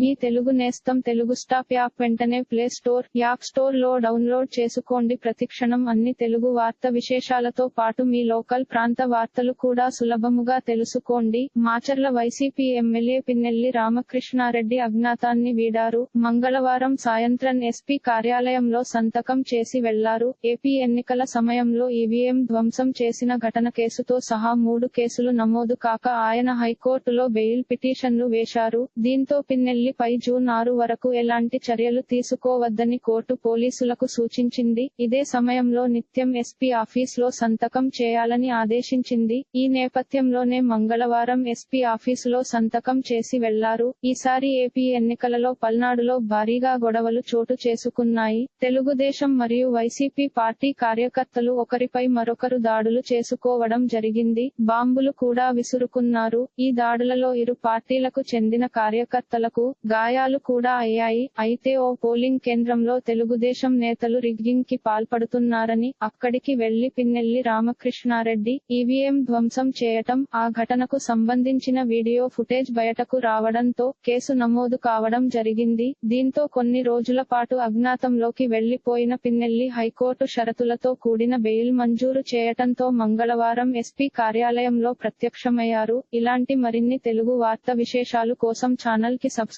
మీ తెలుగు నేస్తం Telugu stop app వెంటనే play store app స్టోర్లో డౌన్లోడ్ చేసుకోండి. ప్రతిక్షణం అన్ని తెలుగు వార్త విశేషాలతో పాటు మీ లోకల్ ప్రాంత వార్తలు కూడా సులభముగా తెలుసుకోండి. మాచర్ల వైసీపీ ఎమ్మెల్యే పిన్నెల్లి రామకృష్ణారెడ్డి అజ్ఞాతాన్ని వీడారు. మంగళవారం సాయంత్రం ఎస్పీ కార్యాలయంలో సంతకం చేసి వెళ్ళారు. ఏపీ ఎన్నికల సమయంలో ఈవీఎం ధ్వంసం చేసిన ఘటన కేసుతో సహా మూడు కేసులు నమోదు కాక ఆయన హైకోర్టులో బెయిల్ పిటిషన్లు వేశారు. దీంతో పిన్నెల్లి దీనిపై జూన్ ఆరు వరకు ఎలాంటి చర్యలు తీసుకోవద్దని కోర్టు పోలీసులకు సూచించింది. ఇదే సమయంలో నిత్యం ఎస్పీ ఆఫీసులో సంతకం చేయాలని ఆదేశించింది. ఈ నేపథ్యంలోనే మంగళవారం ఎస్పీ ఆఫీసులో సంతకం చేసి వెళ్ళారు. ఈసారి ఏపీ ఎన్నికలలో పల్నాడులో భారీగా గొడవలు చోటు చేసుకున్నాయి. తెలుగుదేశం మరియు వైసీపీ పార్టీ కార్యకర్తలు ఒకరిపై మరొకరు దాడులు చేసుకోవడం జరిగింది. బాంబులు కూడా విసురుకున్నారు. ఈ దాడులలో ఇరు పార్టీలకు చెందిన కార్యకర్తలకు గాయాలు కూడా అయ్యాయి. అయితే ఓ పోలింగ్ కేంద్రంలో తెలుగుదేశం నేతలు రిగ్గింగ్కి పాల్పడుతున్నారని అక్కడికి వెళ్ళి పిన్నెల్లి రామకృష్ణారెడ్డి ఈవీఎం ధ్వంసం చేయటం ఆ ఘటనకు సంబంధించిన వీడియో ఫుటేజ్ బయటకు రావడంతో కేసు నమోదు కావడం జరిగింది. దీంతో కొన్ని రోజుల పాటు అజ్ఞాతంలోకి వెళ్ళిపోయిన పిన్నెల్లి హైకోర్టు షరతులతో కూడిన బెయిల్ మంజూరు చేయటంతో మంగళవారం ఎస్పీ కార్యాలయంలో ప్రత్యక్షమయ్యారు. ఇలాంటి మరిన్ని తెలుగు వార్త విశేషాలు కోసం ఛానల్కి సబ్స్క్రైబ్